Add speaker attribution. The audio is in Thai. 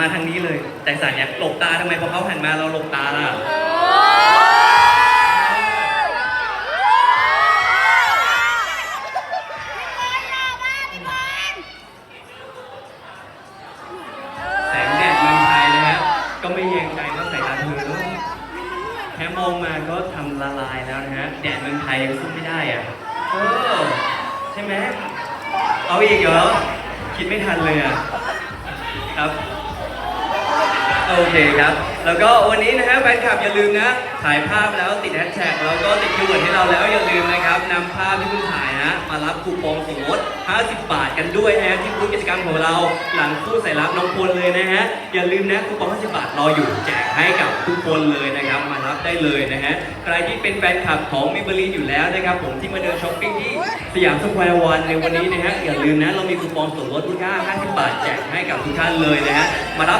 Speaker 1: มาทางนี้เลยแจ็คสันเนี่ยหลบตาทำไมพอเขาหันมาเราหลบตาล่ะแสงแดดเมืองไทยนะฮะก็ไม่เยงใจว่าสายตาเธอด้วยแค่มองมาก็ทำละลายแล้วนะฮะแดดเมืองไทยยังสู้ไม่ได้อะเออใช่ไหมเอาอีกเหรอคิดไม่ทันเลยอะ โอเคครับ แล้วก็วันนี้นะฮะแฟนคลับอย่าลืมนะ ถ่ายภาพแล้วติดแฮชแท็กแล้วก็ติดคีย์เวิร์ดให้เราแล้วอย่าลืมนะครับนำภาพที่คุณถ่ายนะ มารับคูปองส่วนลด 50 บาทกันด้วยนะฮะที่บูธกิจกรรมของเรา หลังคู่ใส่รับน้องพลเลยนะฮะ อย่าลืมนะคูปอง 50 บาทรออยู่แจกให้กับทุกคนเลยนะครับ มารับได้เลยนะฮะ ใครที่เป็นแฟนคลับของมิเบลีอยู่แล้วนะครับผมที่มาเดินช้อปปิ้งที่สยามสแควร์วันในวันนี้นะฮะอย่าลืมนะเรามีคูปองส่วนลดมูลค่า50 บาทแจกให้กับทุกท่านเลยนะฮะมารับ